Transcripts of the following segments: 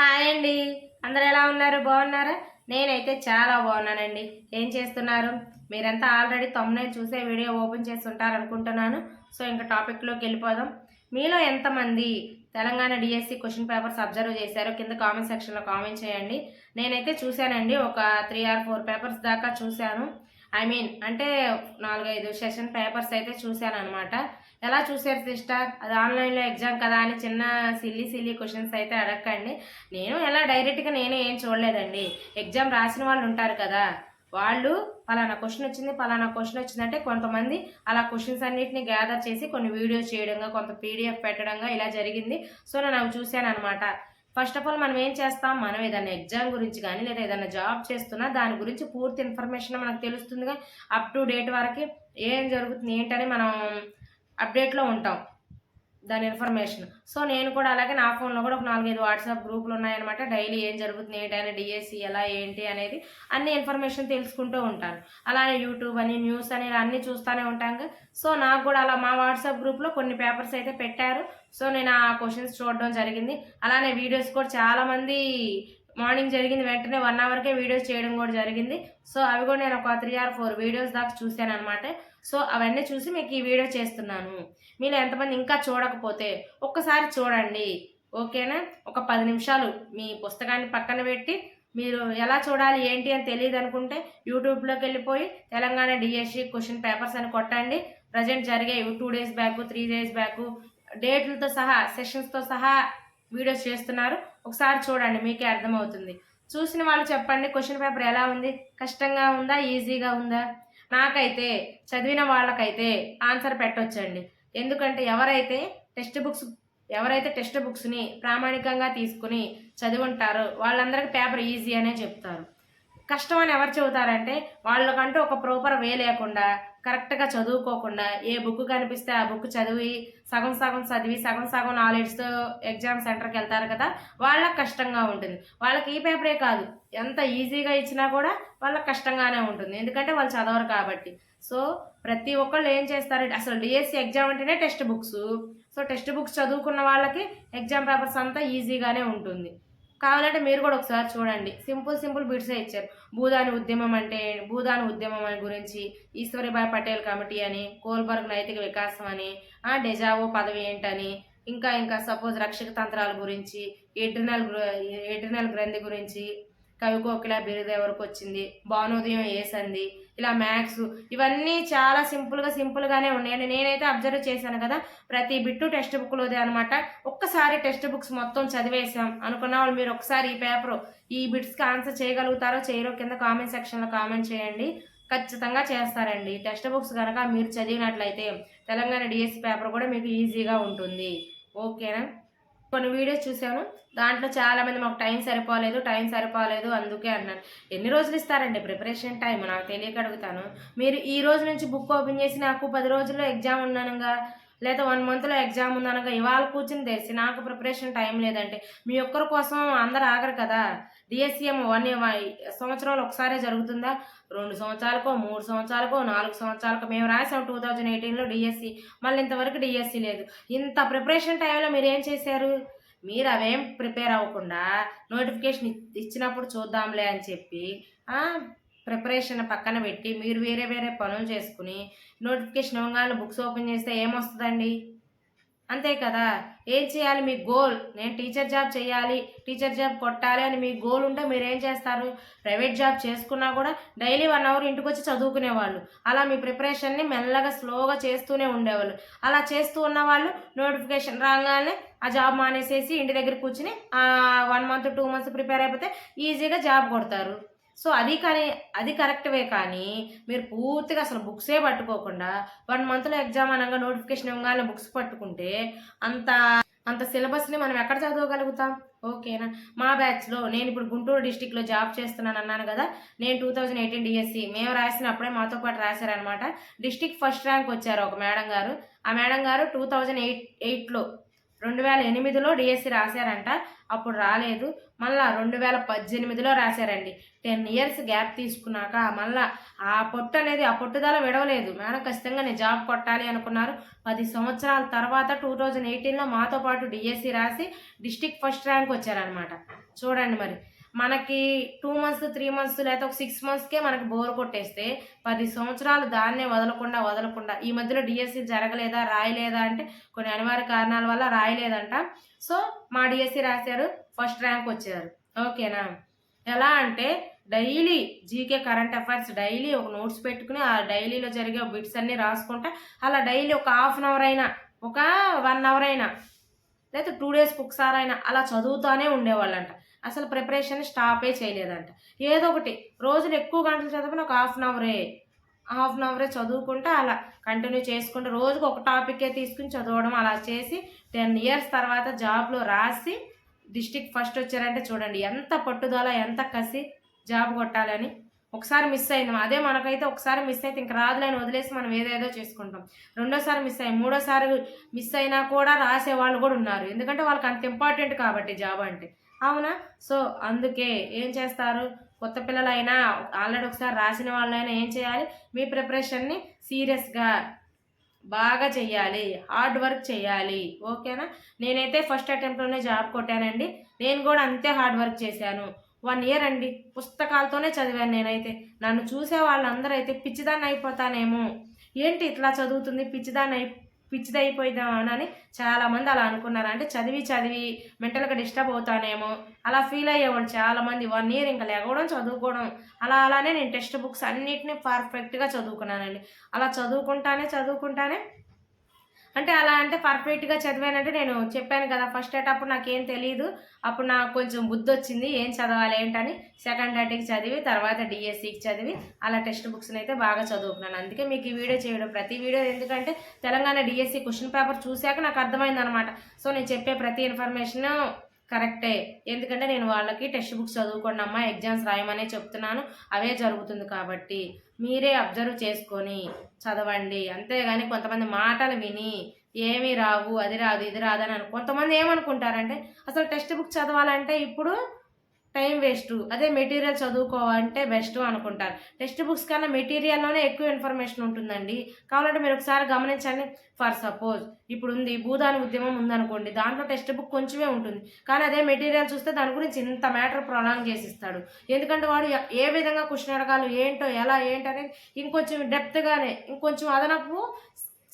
Hi అండి. అందరు ఎలా ఉన్నారు? బాగున్నారా? నేనైతే చాలా బాగున్నానండి. ఏం చేస్తున్నారు? మీరంతా ఆల్రెడీ తొమ్మిది చూసే వీడియో ఓపెన్ చేసి అనుకుంటున్నాను. సో ఇంకా టాపిక్లోకి వెళ్ళిపోదాం. మీలో ఎంతమంది Telangana DSC question papers observe చేశారో కింద కామెంట్ సెక్షన్లో కామెంట్ చేయండి. నేనైతే చూశానండి. ఒక త్రీ ఆర్ ఫోర్ పేపర్స్ దాకా చూశాను. ఐ మీన్ అంటే నాలుగైదు సెషన్ పేపర్స్ అయితే చూశాను అనమాట ఎలా చూశారు సిస్టర్? అది ఆన్లైన్లో ఎగ్జామ్ కదా అని చిన్న సిల్లీ సిల్లీ క్వశ్చన్స్ అయితే అడగండి నేను ఎలా డైరెక్ట్గా నేను ఏం చూడలేదండి. ఎగ్జామ్ రాసిన వాళ్ళు ఉంటారు కదా వాళ్ళు పలానా క్వశ్చన్ వచ్చింది పలానా క్వశ్చన్ వచ్చిందంటే కొంతమంది అలా క్వశ్చన్స్ అన్నిటిని గ్యాదర్ చేసి కొన్ని వీడియోస్ చేయడంగా కొంత పీడిఎఫ్ పెట్టడంగా ఇలా జరిగింది. సో నేను అవి చూశాను అనమాట ఫస్ట్ ఆఫ్ ఆల్ మనం ఏం చేస్తాం? మనం ఏదైనా ఎగ్జామ్ గురించి కానీ లేదా ఏదైనా జాబ్ చేస్తున్నా దాని గురించి పూర్తి ఇన్ఫర్మేషన్ మనకు తెలుస్తుందిగా. అప్ టు డేట్ వరకు ఏం జరుగుతుంది ఏంటని మనం అప్డేట్లో ఉంటాం దాని ఇన్ఫర్మేషన్. సో నేను కూడా అలాగే నా ఫోన్లో కూడా ఒక నాలుగైదు వాట్సాప్ గ్రూపులు ఉన్నాయన్నమాట. డైలీ ఏం జరుగుతుంది ఏంటైనా డిఎస్సి ఎలా ఏంటి అనేది అన్ని ఇన్ఫర్మేషన్ తెలుసుకుంటూ ఉంటాను. అలానే యూట్యూబ్ అని న్యూస్ అని ఇలా అన్నీ చూస్తూనే ఉంటాను సో నాకు కూడా అలా మా వాట్సాప్ గ్రూప్లో కొన్ని పేపర్స్ అయితే పెట్టారు. సో నేను ఆ క్వశ్చన్స్ చూడడం జరిగింది. అలానే వీడియోస్ కూడా చాలామంది మార్నింగ్ జరిగింది వెంటనే వన్ అవర్కే వీడియోస్ చేయడం కూడా జరిగింది. సో అవి కూడా నేను ఒక త్రీ ఆర్ ఫోర్ వీడియోస్ దాకా చూశాను అనమాట సో అవన్నీ చూసి మీకు ఈ వీడియో చేస్తున్నాను. మీరు ఎంతమంది ఇంకా చూడకపోతే ఒక్కసారి చూడండి. ఓకేనా? ఒక పది నిమిషాలు మీ పుస్తకాన్ని పక్కన పెట్టి మీరు ఎలా చూడాలి ఏంటి అని తెలియదు అనుకుంటే యూట్యూబ్లోకి వెళ్ళిపోయి తెలంగాణ డిఎస్సి క్వశ్చన్ పేపర్స్ అని కొట్టండి. ప్రజెంట్ జరిగే two days back three days back డేట్లతో సహా సెషన్స్తో సహా వీడియోస్ చేస్తున్నారు. ఒకసారి చూడండి మీకే అర్థమవుతుంది. చూసిన వాళ్ళు చెప్పండి క్వశ్చన్ పేపర్ ఎలా ఉంది? కష్టంగా ఉందా? ఈజీగా ఉందా? నాకైతే చదివిన వాళ్ళకైతే ఆన్సర్ పెట్టొచ్చండి. ఎందుకంటే ఎవరైతే టెక్స్ట్ బుక్స్ ఎవరైతే టెక్స్ట్ బుక్స్ని ప్రామాణికంగా తీసుకుని చదివి ఉంటారో వాళ్ళందరికీ పేపర్ ఈజీ అనే చెప్తారు. కష్టం అని ఎవరు చెబుతారంటే వాళ్ళకంటూ ఒక ప్రాపర్ వే లేకుండా కరెక్ట్గా చదువుకోకుండా ఏ బుక్ కనిపిస్తే ఆ బుక్ చదివి సగం సగం చదివి సగం సగం నాలెడ్జ్తో ఎగ్జామ్ సెంటర్కి వెళ్తారు కదా వాళ్ళకి కష్టంగా ఉంటుంది. వాళ్ళకి ఈ పేపరే కాదు. ఎంత ఈజీగా ఇచ్చినా కూడా వాళ్ళకి కష్టంగానే ఉంటుంది. ఎందుకంటే వాళ్ళు చదవరు కాబట్టి. సో ప్రతి ఒక్కళ్ళు ఏం చేస్తారంటే అసలు డిఎస్సి ఎగ్జామ్ అంటేనే text books. So text books చదువుకున్న వాళ్ళకి ఎగ్జామ్ పేపర్స్ అంతా ఈజీగానే ఉంటుంది. కావాలంటే మీరు కూడా ఒకసారి చూడండి. సింపుల్ సింపుల్ బిడ్సే ఇచ్చారు. భూదాని ఉద్యమం అంటే భూదాని ఉద్యమం అని గురించి ఈశ్వరిబాయ్ పటేల్ కమిటీ అని కోల్బర్గ్ నైతిక వికాసం అని ఆ డెజావో పదవి ఏంటని ఇంకా ఇంకా సపోజ్ రక్షక తంత్రాల గురించి ఎడ్రినల్ ఎడ్రినల్ గ్రంథి గురించి కవి కోకిల బిరుదు ఎవరికి వచ్చింది భానోదయం ఏసంది? ఇలా మ్యాథ్స్ ఇవన్నీ చాలా సింపుల్గా సింపుల్గానే ఉన్నాయండి నేనైతే అబ్జర్వ్ చేశాను కదా ప్రతి బిట్టు టెక్స్ట్ బుక్లోదే అనమాట ఒక్కసారి టెక్స్ట్ బుక్స్ మొత్తం చదివేసాం అనుకున్న వాళ్ళు మీరు ఒకసారి ఈ పేపర్ ఈ బిట్స్కి ఆన్సర్ చేయగలుగుతారో చేయరో కింద కామెంట్ సెక్షన్లో కామెంట్ చేయండి. ఖచ్చితంగా చేస్తారండి. టెక్స్ట్ బుక్స్ కనుక మీరు చదివినట్లయితే తెలంగాణ డిఎస్సి పేపర్ కూడా మీకు ఈజీగా ఉంటుంది. ఓకేనా? కొన్ని వీడియోస్ చూసాను దాంట్లో చాలామంది మాకు టైం సరిపోలేదు టైం సరిపోలేదు అందుకే అన్నాను ఎన్ని రోజులు ఇస్తారండి ప్రిపరేషన్ టైం నాకు తెలియక అడుగుతాను. మీరు ఈ రోజు నుంచి బుక్ ఓపెన్ చేసి నాకు పది రోజుల్లో ఎగ్జామ్ ఉన్నానుగా లేదా వన్ మంత్లో ఎగ్జామ్ ఉందనగా ఇవాళ కూర్చుని తెలిసి నాకు ప్రిపరేషన్ టైం లేదంటే మీ ఒక్కరి కోసం అందరు ఆగరు కదా? డిఎస్సిఎం వన్ సంవత్సరాలు ఒకసారే జరుగుతుందా? రెండు సంవత్సరాలకో మూడు సంవత్సరాలకో నాలుగు సంవత్సరాలకో మేము రాసాం టూ థౌజండ్ ఎయిటీన్లో డిఎస్సి మళ్ళీ ఇంతవరకు డిఎస్సి లేదు. ఇంత ప్రిపరేషన్ టైంలో మీరు ఏం చేశారు? మీరు అవేం ప్రిపేర్ అవ్వకుండా నోటిఫికేషన్ ఇచ్చినప్పుడు చూద్దాంలే అని చెప్పి ప్రిపరేషన్ పక్కన పెట్టి మీరు వేరే వేరే పనులు చేసుకుని నోటిఫికేషన్ ఇవ్వగానే బుక్స్ ఓపెన్ చేస్తే ఏమొస్తుందండి? అంతే కదా? ఏం చేయాలి మీ గోల్? నేను టీచర్ జాబ్ చేయాలి టీచర్ జాబ్ కొట్టాలి అని మీ గోల్ ఉంటే మీరు ఏం చేస్తారు? ప్రైవేట్ జాబ్ చేసుకున్నా కూడా డైలీ వన్ అవర్ ఇంటికి వచ్చి చదువుకునేవాళ్ళు. అలా మీ ప్రిపరేషన్ని మెల్లగా స్లోగా చేస్తూనే ఉండేవాళ్ళు. అలా చేస్తూ ఉన్నవాళ్ళు నోటిఫికేషన్ రాగానే ఆ జాబ్ మానేసేసి ఇంటి దగ్గర కూర్చుని one month two months prepare అయిపోతే ఈజీగా జాబ్ కొడతారు. సో అది కానీ అది కరెక్ట్వే కానీ మీరు పూర్తిగా అసలు బుక్సే పట్టుకోకుండా వన్ మంత్లో ఎగ్జామ్ అనగా నోటిఫికేషన్ ఇవ్వగానే బుక్స్ పట్టుకుంటే అంత అంత సిలబస్ని మనం ఎక్కడ చదవగలుగుతాం? ఓకేనా? మా బ్యాచ్లో నేను ఇప్పుడు గుంటూరు డిస్టిక్లో జాబ్ చేస్తున్నాను అన్నాను కదా నేను టూ థౌజండ్ ఎయిటీన్ డిఎస్సి మేము రాసినప్పుడే మాతో పాటు రాశారనమాట డిస్టిక్ ఫస్ట్ ర్యాంక్ వచ్చారు ఒక మేడం గారు. ఆ మేడం గారు టూ థౌజండ్ ఎయిట్ ఎయిట్లో రెండు వేల ఎనిమిదిలో డిఎస్సి రాశారంట. అప్పుడు రాలేదు. మళ్ళా రెండు వేల పద్దెనిమిదిలో రాశారండి. టెన్ ఇయర్స్ గ్యాప్ తీసుకున్నాక మళ్ళా ఆ పొట్టు అనేది ఆ పొట్టుదల విడవలేదు. మేడం ఖచ్చితంగా నేను జాబ్ కొట్టాలి అనుకున్నారు. పది సంవత్సరాల తర్వాత టూ థౌజండ్ ఎయిటీన్లో మాతో పాటు డిఎస్సి రాసి డిస్టిక్ ఫస్ట్ ర్యాంక్ వచ్చారనమాట చూడండి మరి. మనకి టూ మంత్స్ త్రీ మంత్స్ లేదా ఒక సిక్స్ మంత్స్కే మనకి బోర్ కొట్టేస్తే పది సంవత్సరాలు దాన్నే వదలకుండా వదలకుండా. ఈ మధ్యలో డిఎస్సి జరగలేదా రాయలేదా అంటే కొన్ని అనివార్య కారణాల వల్ల రాయలేదంట. సో మా డిఎస్సి రాశారు ఫస్ట్ ర్యాంక్ వచ్చారు. ఓకేనా? ఎలా అంటే daily GK current affairs daily ఒక నోట్స్ పెట్టుకుని ఆ డైలీలో జరిగే బిట్స్ అన్నీ రాసుకుంటా. అలా డైలీ ఒక హాఫ్ అన్ అవర్ అయినా ఒక వన్ అవర్ అయినా లేదా టూ డేస్ ఒకసారి అయినా అలా చదువుతూనే ఉండేవాళ్ళంట. అసలు ప్రిపరేషన్ స్టాపే చేయలేదంట. ఏదో ఒకటి రోజులు ఎక్కువ గంటలు చదివిన ఒక హాఫ్ అన్ అవరే హాఫ్ అన్ అవరే చదువుకుంటే అలా కంటిన్యూ చేసుకుంటూ. రోజుకు ఒక టాపికే తీసుకుని చదవడం అలా చేసి టెన్ ఇయర్స్ తర్వాత జాబ్లో రాసి డిస్టిక్ ఫస్ట్ వచ్చారంటే చూడండి ఎంత పట్టుదల ఎంత కసి జాబ్ కొట్టాలని. ఒకసారి మిస్ అయింది. అదే మనకైతే ఒకసారి మిస్ అయితే ఇంక రాదులేని వదిలేసి మనం ఏదేదో చేసుకుంటాం. రెండోసారి మిస్ అయ్యి. మూడోసారి మిస్ అయినా కూడా రాసే వాళ్ళు కూడా ఉన్నారు. ఎందుకంటే వాళ్ళకి అంత ఇంపార్టెంట్ కాబట్టి జాబ్ అంటే. అవునా? సో అందుకే ఏం చేస్తారు? కొత్త పిల్లలైనా ఆల్రెడీ ఒకసారి రాసిన వాళ్ళైనా ఏం చేయాలి? మీ ప్రిపరేషన్ని సీరియస్గా బాగా చెయ్యాలి. హార్డ్ వర్క్ చేయాలి ఓకేనా? నేనైతే ఫస్ట్ అటెంప్ట్లోనే జాబ్ కొట్టానండి. నేను కూడా అంతే హార్డ్ వర్క్ చేశాను. వన్ ఇయర్ అండి. పుస్తకాలతోనే చదివాను నేనైతే. నన్ను చూసే వాళ్ళందరూ అయితే పిచ్చిదాన్ని అయిపోతానేమో. ఏంటి ఇట్లా చదువుతుంది? పిచ్చిదాన్ని అయి పిచ్చిదైపోయిదామని చాలామంది అలా అనుకున్నారు? అంటే చదివి చదివి మెంటల్గా డిస్టర్బ్ అవుతానేమో అలా ఫీల్ అయ్యేవాళ్ళు చాలామంది వన్ ఇయర్ ఇంకా లేకపోవడం చదువుకోవడం అలా అలానే నేను టెక్స్ట్ బుక్స్ అన్నిటిని పర్ఫెక్ట్గా చదువుకున్నానండి. అలా చదువుకుంటానే చదువుకుంటానే అంటే అలా అంటే పర్ఫెక్ట్గా చదివానంటే నేను చెప్పాను కదా ఫస్ట్ అప్పుడు నాకేం తెలియదు అప్పుడు నాకు కొంచెం బుద్ధి వచ్చింది ఏం చదవాలి ఏంటని. సెకండ్ అటెక్ చదివి తర్వాత డిఎస్సికి చదివి అలా టెక్స్ట్ బుక్స్ని అయితే బాగా చదువుకున్నాను. అందుకే మీకు ఈ వీడియో చేయడం ప్రతి వీడియో ఎందుకంటే తెలంగాణ డిఎస్సి క్వశ్చన్ పేపర్ చూశాక నాకు అర్థమైంది అనమాట సో నేను చెప్పే ప్రతి ఇన్ఫర్మేషన్ కరెక్టే. ఎందుకంటే నేను వాళ్ళకి టెక్స్ట్ బుక్స్ చదువుకోండి అమ్మా ఎగ్జామ్స్ రాయమనే చెప్తున్నాను. అవే జరుగుతుంది కాబట్టి మీరే అబ్జర్వ్ చేసుకొని చదవండి. అంతేగాని కొంతమంది మాటలు విని ఏమీ రావు అది రాదు ఇది రాదు అని కొంతమంది ఏమనుకుంటారంటే అసలు టెక్స్ట్ బుక్ చదవాలంటే ఇప్పుడు టైం వేస్ట్. అదే మెటీరియల్ చదువుకోవాలంటే బెస్ట్ అనుకుంటారు. టెక్స్ట్ బుక్స్ కన్నా మెటీరియల్లోనే ఎక్కువ ఇన్ఫర్మేషన్ ఉంటుందండి. కావాలంటే మీరు ఒకసారి గమనించండి. ఫర్ సపోజ్ ఇప్పుడు ఉంది భూదాని ఉద్యమం ఉందనుకోండి దాంట్లో టెక్స్ట్ బుక్ కొంచెమే ఉంటుంది. కానీ అదే మెటీరియల్ చూస్తే దాని గురించి ఇంత మ్యాటర్ ప్రొలాంగ్ చేసిస్తాడు. ఎందుకంటే వాడు ఏ విధంగా క్వశ్చన్ అడగాలి ఏంటో ఎలా ఏంటనేది ఇంకొంచెం డెప్త్గానే ఇంకొంచెం అదనపు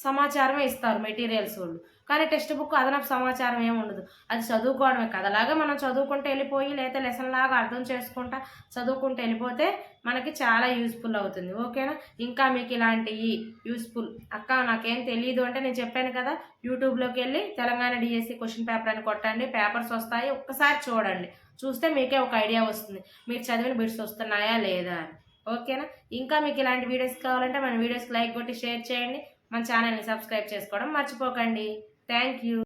సమాచారమే ఇస్తారు మెటీరియల్స్ వాళ్ళు. కానీ టెక్స్ట్ బుక్ అదనపు సమాచారం ఏమి ఉండదు. అది చదువుకోవడమే కథలాగా మనం చదువుకుంటూ వెళ్ళిపోయి లేదా లెసన్ లాగా అర్థం చేసుకుంటా చదువుకుంటూ వెళ్ళిపోతే మనకి చాలా యూస్ఫుల్ అవుతుంది. ఓకేనా? ఇంకా మీకు ఇలాంటివి యూస్ఫుల్ అక్క నాకేం తెలియదు అంటే నేను చెప్పాను కదా యూట్యూబ్లోకి వెళ్ళి తెలంగాణ డిఎస్సి క్వశ్చన్ పేపర్ అని కొట్టండి. పేపర్స్ వస్తాయి. ఒక్కసారి చూడండి. చూస్తే మీకే ఒక ఐడియా వస్తుంది. మీరు చదివిన బిట్స్ వస్తున్నాయా లేదా అని. ఓకేనా? ఇంకా మీకు ఇలాంటి వీడియోస్ కావాలంటే మన వీడియోస్కి లైక్ కొట్టి షేర్ చేయండి. మన ఛానల్ని సబ్స్క్రైబ్ చేసుకోవడం మర్చిపోకండి. Thank you.